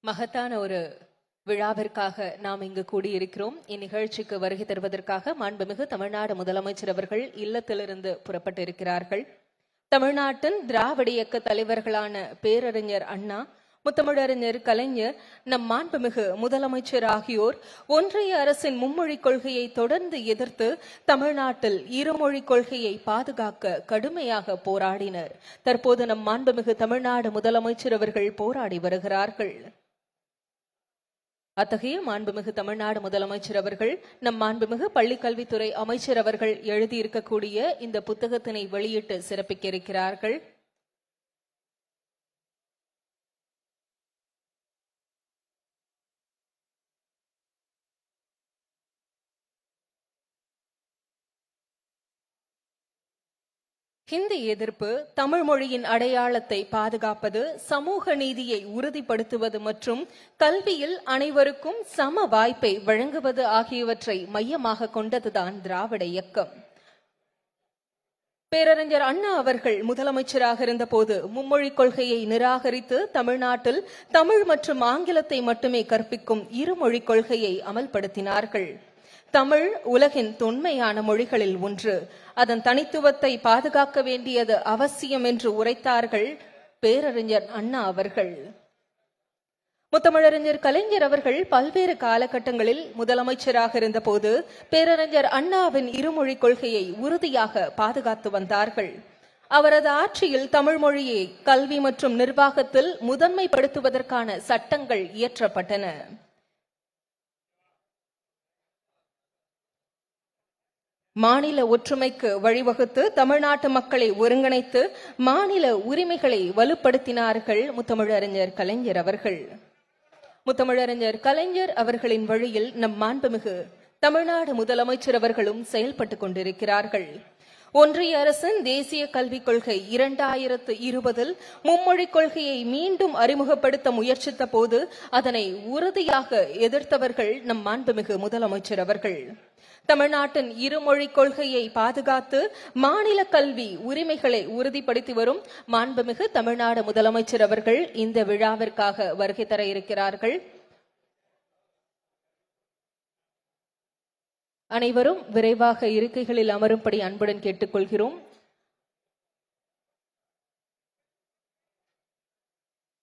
மகத்தான ஒரு விழாவிற்காக நாம் இங்கு கூடியிருக்கிறோம். இந்நிகழ்ச்சிக்கு வருகை தருவதற்காக மாண்புமிகு தமிழ்நாடு முதலமைச்சர் அவர்கள் இல்லத்திலிருந்து புறப்பட்டிருக்கிறார்கள். தமிழ்நாட்டின் திராவிட இயக்க தலைவர்களான பேரறிஞர் அண்ணா முத்தமிழறிஞர் கலைஞர் நம் மாண்புமிகு முதலமைச்சர் ஆகியோர் ஒன்றிய அரசின் மும்மொழிக் கொள்கையை தொடர்ந்து எதிர்த்து தமிழ்நாட்டில் இருமொழி கொள்கையை பாதுகாக்க கடுமையாக போராடினர். தற்போது நம் மாண்புமிகு தமிழ்நாடு முதலமைச்சர் அவர்கள் போராடி வருகிறார்கள். அத்தகைய மாண்புமிகு தமிழ்நாடு முதலமைச்சர் அவர்கள் நம் மாண்புமிகு பள்ளிக்கல்வித்துறை அமைச்சர் அவர்கள் எழுதியிருக்கக்கூடிய இந்த புத்தகத்தினை வெளியிட்டு சிறப்பிக்க இருக்கிறார்கள். ஹிந்தி எதிர்ப்பு தமிழ் மொழியின் அடையாளத்தை பாதுகாப்பது சமூக நீதியை உறுதிப்படுத்துவது மற்றும் கல்வியில் அனைவருக்கும் சம வாய்ப்பை வழங்குவது ஆகியவற்றை மையமாக கொண்டதுதான் திராவிட இயக்கம். பேரறிஞர் அண்ணா அவர்கள் முதலமைச்சராக இருந்தபோது மும்மொழிக் கொள்கையை நிராகரித்து தமிழ்நாட்டில் தமிழ் மற்றும் ஆங்கிலத்தை மட்டுமே கற்பிக்கும் இருமொழிக் கொள்கையை அமல்படுத்தினார்கள். தமிழ் உலகின் தொன்மையான மொழிகளில் ஒன்று. அதன் தனித்துவத்தை பாதுகாக்க வேண்டியது அவசியம் என்று உரைத்தார்கள் பேரறிஞர் அண்ணா அவர்கள். முத்தமிழறிஞர் கலைஞர் அவர்கள் பல்வேறு காலகட்டங்களில் முதலமைச்சராக இருந்தபோது பேரறிஞர் அண்ணாவின் இருமொழி கொள்கையை உறுதியாக பாதுகாத்து வந்தார்கள். அவரது ஆட்சியில் தமிழ் மொழியை கல்வி மற்றும் நிர்வாகத்தில் முதன்மைப்படுத்துவதற்கான சட்டங்கள் இயற்றப்பட்டன. மாநில ஒற்றுமைக்கு வழிவகுத்து தமிழ்நாட்டு மக்களை ஒருங்கிணைத்து மாநில உரிமைகளை வலுப்படுத்தினார்கள் முத்தமிழறிஞர் கலைஞர் அவர்கள். முத்தமிழறிஞர் கலைஞர் அவர்களின் வழியில் நம் மாண்புமிகு தமிழ்நாடு முதலமைச்சர் அவர்களும் செயல்பட்டுக் கொண்டிருக்கிறார்கள். ஒன்றிய அரசின் தேசிய கல்விக் கொள்கை இரண்டாயிரத்து இருபதில் மும்மொழிக் கொள்கையை மீண்டும் அறிமுகப்படுத்த முயற்சித்த போது அதனை உறுதியாக எதிர்த்தவர்கள் நம் மாண்புமிகு முதலமைச்சர் அவர்கள். தமிழ்நாட்டின் இருமொழி கொள்கையை பாதுகாத்து மாநில கல்வி உரிமைகளை உறுதிப்படுத்தி வரும் மாண்புமிகு தமிழ்நாடு முதலமைச்சர் அவர்கள் இந்த விழாவிற்காக வருகை தர இருக்கிறார்கள். அனைவரும் விரைவாக இருக்கைகளில் அமரும்படி அன்புடன் கேட்டுக்கொள்கிறோம்.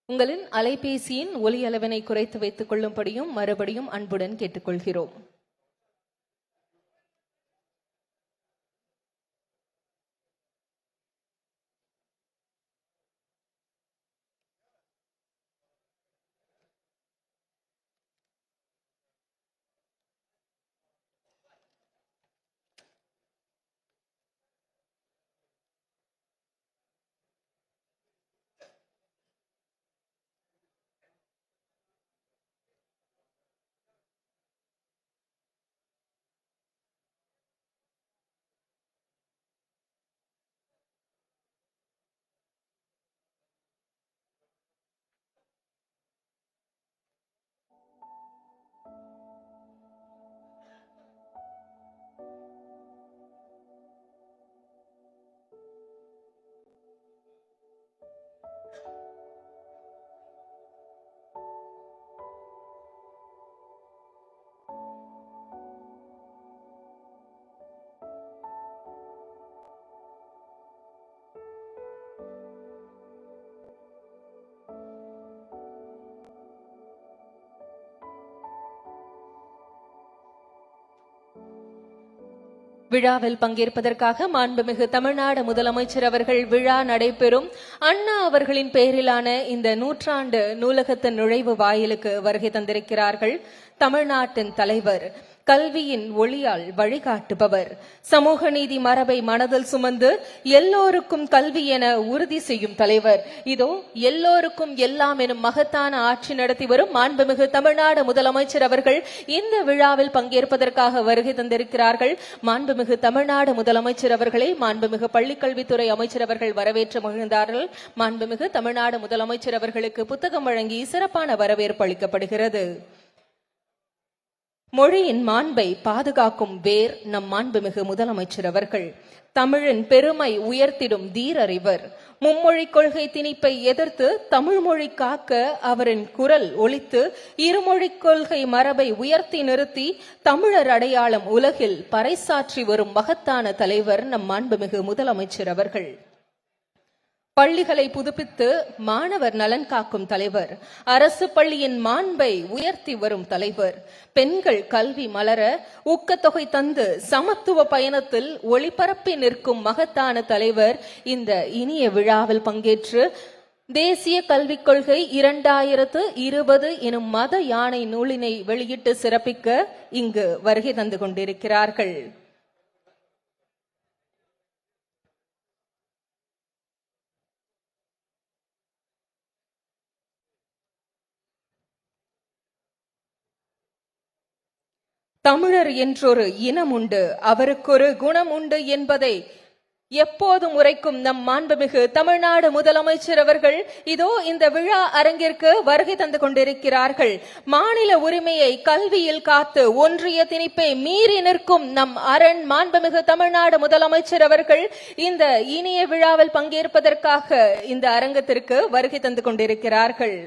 உங்களின் அலைபேசியின் ஒலி அளவினை குறைத்து வைத்துக் கொள்ளும்படியும் மறுபடியும் அன்புடன் கேட்டுக்கொள்கிறோம். விழாவில் பங்கேற்பதற்காக மாண்புமிகு தமிழ்நாடு முதலமைச்சர் அவர்கள் விழா நடைபெறும். அண்ணா அவர்களின் பெயரிலான இந்த நூற்றாண்டு நூலகத்தின் நுழைவு வாயிலுக்கு வருகை தந்திருக்கிறார்கள் தமிழ்நாட்டின் தலைவர். கல்வியின் ஒளியால் வழிகாட்டுபவர். சமூக நீதி மரபை மனதில் சுமந்து எல்லோருக்கும் கல்வி என உறுதி செய்யும் தலைவர். இதோ எல்லோருக்கும் எல்லாம் எனும் மகத்தான ஆட்சி நடத்தி வரும் மாண்புமிகு தமிழ்நாடு முதலமைச்சர் அவர்கள் இந்த விழாவில் பங்கேற்பதற்காக வருகை தந்திருக்கிறார்கள். மாண்புமிகு தமிழ்நாடு முதலமைச்சர் அவர்களை மாண்புமிகு பள்ளிக்கல்வித்துறை அமைச்சர் அவர்கள் வரவேற்று மகிழ்ந்தார்கள். மாண்புமிகு தமிழ்நாடு முதலமைச்சர் அவர்களுக்கு புத்தகம் வழங்கி சிறப்பான வரவேற்பு அளிக்கப்படுகிறது. மொழியின் மாண்பை பாதுகாக்கும் வேர் நம் மாண்புமிகு முதலமைச்சர் அவர்கள். தமிழின் பெருமை உயர்த்திடும் தீரறிவர் மும்மொழி கொள்கை திணிப்பை எதிர்த்து தமிழ் மொழி காக்க அவரின் குரல் ஒழித்து இருமொழி கொள்கை மரபை உயர்த்தி நிறுத்தி தமிழர் அடையாளம் உலகில் பறைசாற்றி வரும் மகத்தான தலைவர் நம் மாண்புமிகு முதலமைச்சர் அவர்கள். பள்ளிகளை புதுப்பித்து மாணவர் நலன் காக்கும் தலைவர். அரசு பள்ளியின் மாண்பை உயர்த்தி வரும் தலைவர். பெண்கள் கல்வி மலர ஊக்கத்தொகை தந்து சமத்துவ பயணத்தில் ஒளிபரப்பி நிற்கும் மகத்தான தலைவர் இந்த இனிய விழாவில் பங்கேற்று தேசிய கல்விக் கொள்கை இரண்டாயிரத்து இருபது எனும் மத யானை நூலினை வெளியிட்டு சிறப்பிக்க இங்கு வருகை தந்து கொண்டிருக்கிறார்கள். தமிழர் என்றொரு இனம் உண்டு அவருக்கொரு குணம் உண்டு என்பதை எப்போதும் உரைக்கும் நம் மாண்புமிகு தமிழ்நாடு முதலமைச்சர் அவர்கள் இதோ இந்த விழா அரங்கிற்கு வருகை தந்து கொண்டிருக்கிறார்கள். மாநில உரிமையை கல்வியில் காத்து ஒன்றிய திணிப்பை மீறி நிற்கும் நம் அரண் மாண்புமிகு தமிழ்நாடு முதலமைச்சர் அவர்கள் இந்த இனிய விழாவில் பங்கேற்பதற்காக இந்த அரங்கத்திற்கு வருகை தந்து கொண்டிருக்கிறார்கள்.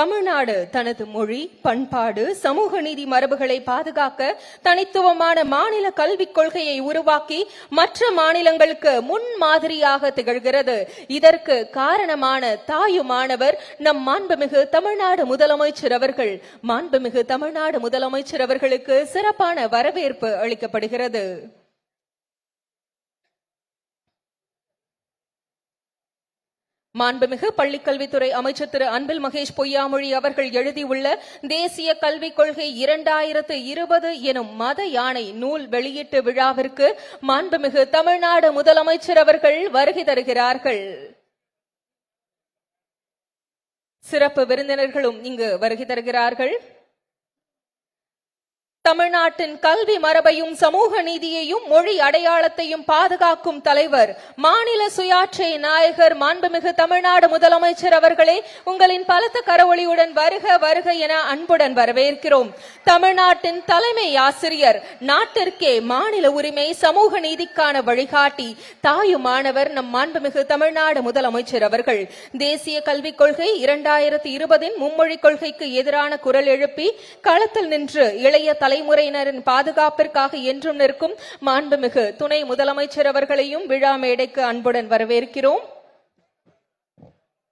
தமிழ்நாடு தனது மொழி பண்பாடு சமூக நீதி மரபுகளை பாதுகாக்க தனித்துவமான மாநில கல்விக் கொள்கையை உருவாக்கி மற்ற மாநிலங்களுக்கு முன் மாதிரியாக திகழ்கிறது. இதற்கு காரணமான தாயுமானவர் நம் மாண்புமிகு தமிழ்நாடு முதலமைச்சர் அவர்கள். மாண்புமிகு தமிழ்நாடு முதலமைச்சர் அவர்களுக்கு சிறப்பான வரவேற்பு அளிக்கப்படுகிறது. மாண்புமிகு பள்ளிக்கல்வித்துறை அமைச்சர் திரு அன்பில் மகேஷ் பொய்யாமொழி அவர்கள் எழுதியுள்ள தேசிய கல்விக் கொள்கை இரண்டாயிரத்து இருபது எனும் மத யானை நூல் வெளியீட்டு விழாவிற்கு மாண்புமிகு தமிழ்நாடு முதலமைச்சர் அவர்கள் வருகை தருகிறார்கள். சிறப்பு விருந்தினர்களும் இங்கு வருகை தருகிறார்கள். தமிழ்நாட்டின் கல்வி மரபையும் சமூக நீதியையும் மொழி அடையாளத்தையும் பாதுகாக்கும் தலைவர் மாநில சுயாட்சி நாயகர் மாண்புமிகு தமிழ்நாடு முதலமைச்சர் அவர்களே உங்களின் பலத்த கரவொளியுடன் வருக வருக என அன்புடன் வரவேற்கிறோம். தமிழ்நாட்டின் தலைமை ஆசிரியர் நாட்டிற்கே மாநில உரிமை சமூக நீதிக்கான வழிகாட்டி தாயுமானவர் நம் மாண்புமிகு தமிழ்நாடு முதலமைச்சர் அவர்கள். தேசிய கல்விக் கொள்கை இரண்டாயிரத்தி இருபதின் மும்மொழி கொள்கைக்கு எதிரான குரல் எழுப்பி களத்தில் நின்று இளைய தலை தலைமுறையினரின் பாதுகாப்பிற்காக என்றும் நிற்கும் மாண்புமிகு துணை முதலமைச்சர் அவர்களையும் விழா மேடைக்கு அன்புடன் வரவேற்கிறோம்.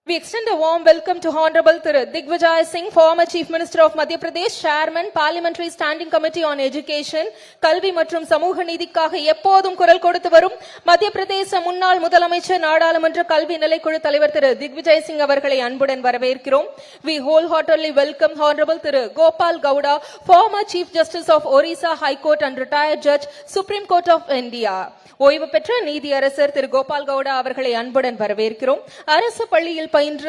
We extend a warm welcome to Honorable Thiru Digvijay Singh, former Chief Minister of Madhya Pradesh, Chairman, Parliamentary Standing Committee on Education, கல்வி மற்றும் சமூக நீதிக்காக எப்போதும் குரல் கொடுத்து வரும் மத்திய பிரதேச முன்னாள் முதலமைச்சர் நாடாளுமன்ற கல்வி நிலைக்குழு தலைவர் திரு திக்விஜய் சிங் அவர்களை அன்புடன் வரவேற்கிறோம் We wholeheartedly welcome Honorable Thiru Gopal Gowda, former Chief Justice of Orissa High Court and retired Judge, Supreme Court of India. ஓய்வு பெற்ற நீதியரசர் திரு கோபால் கவுடா அவர்களை அன்புடன் வரவேற்கிறோம் அரசு பள்ளியில் பயின்று